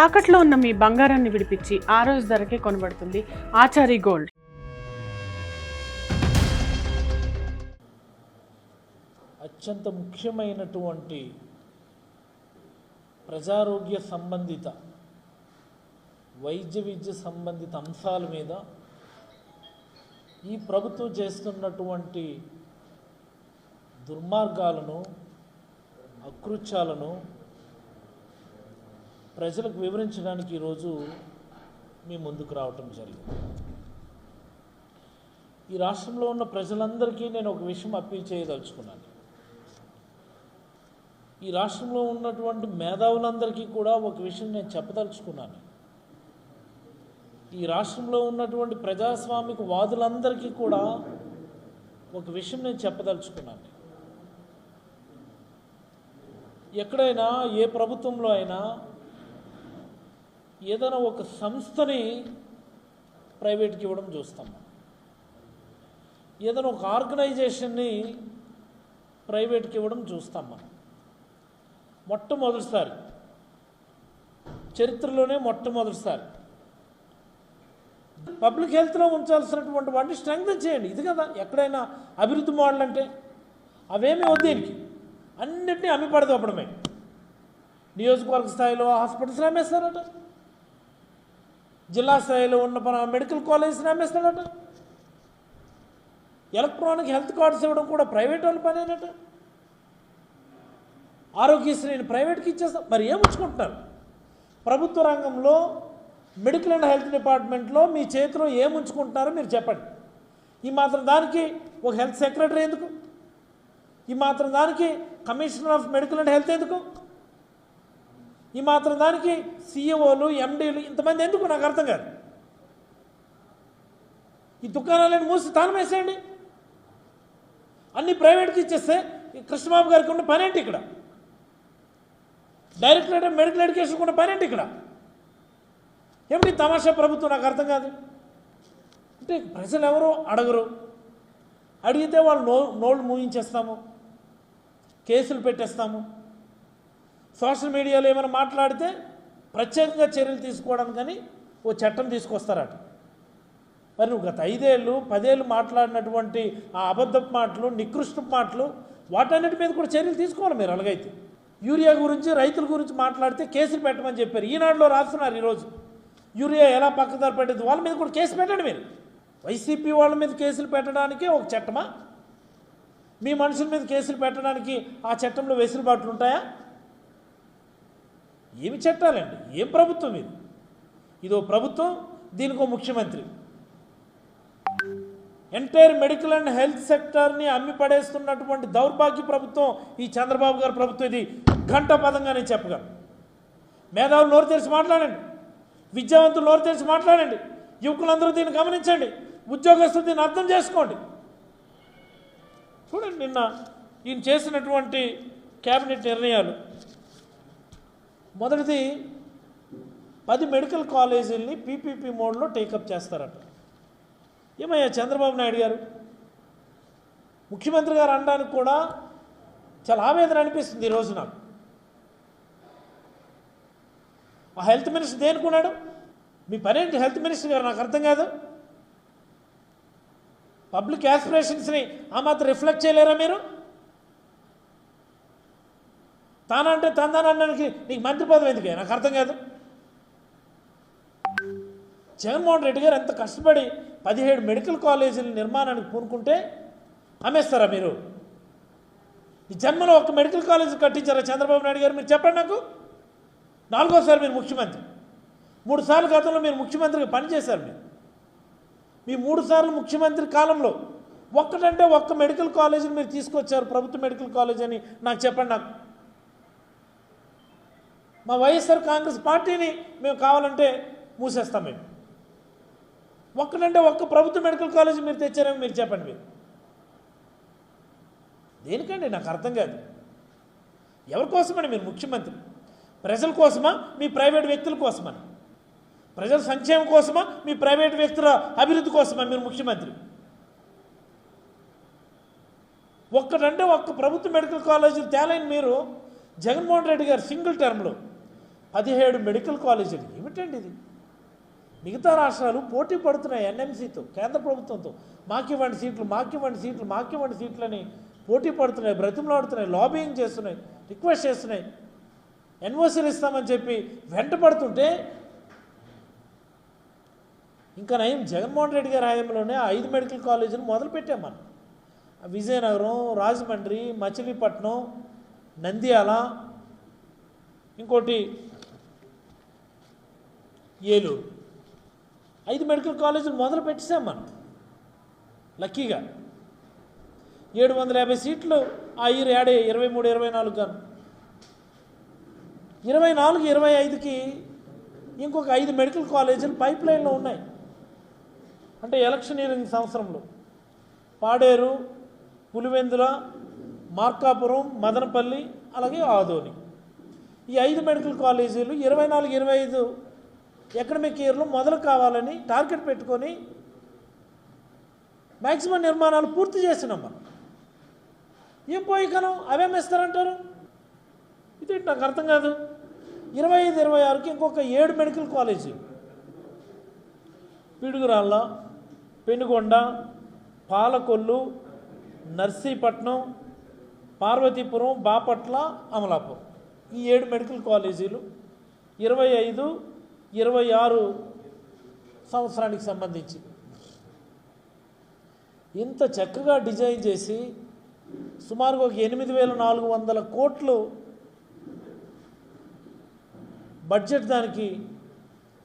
తాకట్లో ఉన్న మీ బంగారాన్ని విడిపించి ఆ రోజు ధరకే కొనబడుతుంది ఆచారి గోల్డ్. అత్యంత ముఖ్యమైనటువంటి ప్రజారోగ్య సంబంధిత వైద్య విద్య సంబంధిత అంశాల మీద ఈ ప్రభుత్వం చేస్తున్నటువంటి దుర్మార్గాలను అకృత్యాలను ప్రజలకు వివరించడానికి ఈరోజు మీ ముందుకు రావటం జరిగింది. ఈ రాష్ట్రంలో ఉన్న ప్రజలందరికీ నేను ఒక విషయం అప్పీల్ చేయదలుచుకున్నాను. ఈ రాష్ట్రంలో ఉన్నటువంటి మేధావులందరికీ కూడా ఒక విషయం నేను చెప్పదలుచుకున్నాను. ఈ రాష్ట్రంలో ఉన్నటువంటి ప్రజాస్వామిక వాదులందరికీ కూడా ఒక విషయం నేను చెప్పదలుచుకున్నాను. ఎక్కడైనా ఏ ప్రభుత్వంలో అయినా ఏదైనా ఒక సంస్థని ప్రైవేట్కి ఇవ్వడం చూస్తాం ఏదైనా ఒక ఆర్గనైజేషన్ని ప్రైవేట్కి ఇవ్వడం చూస్తాం మనం. మొట్టమొదటిసారి చరిత్రలోనే మొట్టమొదటిసారి. పబ్లిక్ హెల్త్లో ఉంచాల్సినటువంటి వాటిని స్ట్రెంగ్తన్ చేయండి. ఇది కదా ఎక్కడైనా అభివృద్ధి మోడల్ అంటే అవేమీ వద్దు దీనికి. అన్నింటినీ అమ్మి పడదోపడమే నియోజకవర్గ స్థాయిలో హాస్పిటల్స్ అమ్మేస్తారట. జిల్లా స్థాయిలో ఉన్న మన మెడికల్ కాలేజెస్ని అమ్మేస్తాడట. ఎలక్ట్రానిక్ హెల్త్ కార్డ్స్ ఇవ్వడం కూడా ప్రైవేట్ వాళ్ళ పనేనట. ఆరోగ్యశ్రీని ప్రైవేట్కి ఇచ్చేస్తాం. మరి ఏముంచుకుంటున్నారు ప్రభుత్వ రంగంలో మెడికల్ అండ్ హెల్త్ డిపార్ట్మెంట్లో మీ చేతిలో ఏముంచుకుంటున్నారో మీరు చెప్పండి. ఈ మాత్రం దానికి ఒక హెల్త్ సెక్రటరీ ఎందుకు? ఈ మాత్రం దానికి commissioner of medical and health ఎందుకు? ఈ మాత్రం దానికి సీఈఓలు ఎండీలు ఇంతమంది ఎందుకు? నాకు అర్థం కాదు. ఈ దుకాణాలను మూసి తాను వేసేయండి. అన్ని ప్రైవేట్కి ఇచ్చేస్తే ఈ కృష్ణబాబు గారికి ఉన్న పనేంటి ఇక్కడ? డైరెక్టరేట్ ఆఫ్ మెడికల్ ఎడ్యుకేషన్ ఉన్న పనేంటి ఇక్కడ? ఏమిటి తమాషా ప్రభుత్వం? నాకు అర్థం కాదు. అంటే ప్రజలు ఎవరు? అడగరు. అడిగితే వాళ్ళు నో నోళ్ళు మూయించేస్తాము. కేసులు పెట్టేస్తాము. సోషల్ మీడియాలో ఏమైనా మాట్లాడితే ప్రత్యేకంగా చర్యలు తీసుకోవడానికని ఓ చట్టం తీసుకొస్తారట. మరి నువ్వు గత ఐదేళ్ళు పదేళ్ళు మాట్లాడినటువంటి ఆ అబద్ధపు మాటలు నికృష్టపు మాటలు వాటన్నిటి మీద కూడా చర్యలు తీసుకోవాలి మీరు అలాగైతే. యూరియా గురించి రైతుల గురించి మాట్లాడితే కేసులు పెట్టమని చెప్పారు. ఈనాడులో రాస్తున్నారు ఈరోజు. యూరియా ఎలా పక్కదారి పెట్టేది వాళ్ళ మీద కూడా కేసు పెట్టండి మీరు. వైసీపీ వాళ్ళ మీద కేసులు పెట్టడానికి ఒక చట్టమా? మీ మనుషుల మీద కేసులు పెట్టడానికి ఆ చట్టంలో వెసులుబాట్లు ఉంటాయా? ఏమి చట్టాలండి? ఏం ప్రభుత్వం ఇది? ఇదో ప్రభుత్వం దీనికో ముఖ్యమంత్రి. ఎంటైర్ మెడికల్ అండ్ హెల్త్ సెక్టర్ని అమ్మి పడేస్తున్నటువంటి దౌర్భాగ్య ప్రభుత్వం ఈ చంద్రబాబు గారి ప్రభుత్వం ఇది. ఘంట పదంగానే చెప్పగలను. మేధావులు నోరు తెరిచి మాట్లాడండి. విద్యావంతులు నోరు తెరిచి మాట్లాడండి. యువకులందరూ దీన్ని గమనించండి. ఉద్యోగస్తులు దీన్ని అర్థం చేసుకోండి. చూడండి నిన్న ఈయన చేసినటువంటి కేబినెట్ నిర్ణయాలు. మొదటిది పది మెడికల్ కాలేజీల్ని పీపీపీ మోడ్లో టేకప్ చేస్తారట. ఏమయ్యా చంద్రబాబు నాయుడు గారు? ముఖ్యమంత్రి గారు అనడానికి కూడా చాలా ఆవేదన అనిపిస్తుంది ఈరోజు నాకు. ఆ హెల్త్ మినిస్టర్ దేనికున్నాడు మీ పనేంటి హెల్త్ మినిస్టర్ గారు? నాకు అర్థం కాదు. పబ్లిక్ యాస్పిరేషన్స్ని ఆ మాత్రం రిఫ్లెక్ట్ చేయలేరా మీరు? తానంటే తందానడానికి నీకు మంత్రి పదవి ఎందుకే? నాకు అర్థం కాదు. జగన్మోహన్ రెడ్డి గారు ఎంత కష్టపడి పదిహేడు మెడికల్ కాలేజీల నిర్మాణానికి పూనుకుంటే అమ్మేస్తారా మీరు? ఈ జన్మలో ఒక మెడికల్ కాలేజ్ కట్టించారా చంద్రబాబు నాయుడు గారు? మీరు చెప్పండి నాకు. నాలుగోసారి మీరు ముఖ్యమంత్రి. మూడు సార్లు గతంలో మీరు ముఖ్యమంత్రిగా పనిచేశారు మీరు. మీ మూడు సార్లు ముఖ్యమంత్రి కాలంలో ఒక్కటంటే ఒక్క మెడికల్ కాలేజీని మీరు తీసుకొచ్చారు. ప్రభుత్వ మెడికల్ కాలేజ్ అని నాకు చెప్పండి నాకు. మా వైఎస్ఆర్ కాంగ్రెస్ పార్టీని మేము కావాలంటే మూసేస్తాం మేము. ఒక్కడంటే ఒక్క ప్రభుత్వ మెడికల్ కాలేజ్ మీరు తెచ్చారని మీరు చెప్పండి మీరు. దేనికండి? నాకు అర్థం కాదు. ఎవరి కోసమని మీరు ముఖ్యమంత్రి? ప్రజల కోసమా? మీ ప్రైవేట్ వ్యక్తుల కోసమని ప్రజల సంక్షేమం కోసమా? మీ ప్రైవేట్ వ్యక్తుల అభివృద్ధి కోసమా మీరు ముఖ్యమంత్రి? ఒక్కటంటే ఒక్క ప్రభుత్వ మెడికల్ కాలేజీలు తేలని మీరు జగన్మోహన్ రెడ్డి గారు సింగిల్ టర్మ్లో పదిహేడు మెడికల్ కాలేజీలు. ఏమిటండి ఇది? మిగతా రాష్ట్రాలు పోటీ పడుతున్నాయి ఎన్ఎంసీతో కేంద్ర ప్రభుత్వంతో. మాకివ్వండి సీట్లు మాకివ్వండి సీట్లు మాకివ్వండి సీట్లని పోటీ పడుతున్నాయి బ్రతిమలాడుతున్నాయి లాబింగ్ చేస్తున్నాయి రిక్వెస్ట్ చేస్తున్నాయి. ఎన్ఓసీలు ఇస్తామని చెప్పి వెంట పడుతుంటే ఇంకా నయం జగన్మోహన్ రెడ్డి గారి హయాంలోనే ఐదు మెడికల్ కాలేజీలు మొదలుపెట్టాం మనం. విజయనగరం రాజమండ్రి మచిలీపట్నం నంద్యాల ఇంకోటి ఏలూరు. ఐదు మెడికల్ కాలేజీలు మొదలు పెట్టేసాం మనం. లక్కీగా. ఏడు వందల యాభై సీట్లు ఆ ఇయర్ యాడ్ ఇరవై మూడు ఇరవై నాలుగు కాను ఇరవై నాలుగు ఇరవై ఐదుకి ఇంకొక ఐదు మెడికల్ కాలేజీలు పైప్ లైన్లో ఉన్నాయి. అంటే ఎలక్షన్ ఇయరింగ్ సంవత్సరంలో. పాడేరు పులివెందుల మార్కాపురం మదనపల్లి అలాగే ఆదోని. ఈ ఐదు మెడికల్ కాలేజీలు ఇరవై నాలుగు ఇరవై ఐదు ఎకడమిక్ ఇయర్లో మొదలు కావాలని టార్గెట్ పెట్టుకొని మ్యాక్సిమం నిర్మాణాలు పూర్తి చేసినాం మనం. ఏం పోయి కనం అవేం ఇస్తారంటారు ఇది నాకు అర్థం కాదు. ఇరవై ఐదు ఇరవై ఆరుకి ఇంకొక ఏడు మెడికల్ కాలేజీ. పిడుగురాళ్ళ పెనుగొండ పాలకొల్లు నర్సీపట్నం పార్వతీపురం బాపట్ల అమలాపురం. ఈ ఏడు మెడికల్ కాలేజీలు ఇరవై ఐదు ఇరవై ఆరు సంవత్సరానికి సంబంధించి. ఇంత చక్కగా డిజైన్ చేసి సుమారుగా ఒక ఎనిమిది వేల నాలుగు వందల కోట్లు బడ్జెట్ దానికి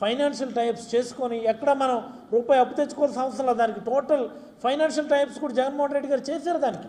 ఫైనాన్షియల్ టైప్స్ చేసుకొని ఎక్కడ మనం రూపాయి అప్పు తెచ్చుకోవాల్సిన అవసరం లేదు. దానికి టోటల్ ఫైనాన్షియల్ టైప్స్ కూడా జగన్మోహన్ రెడ్డి గారు చేశారు దానికి.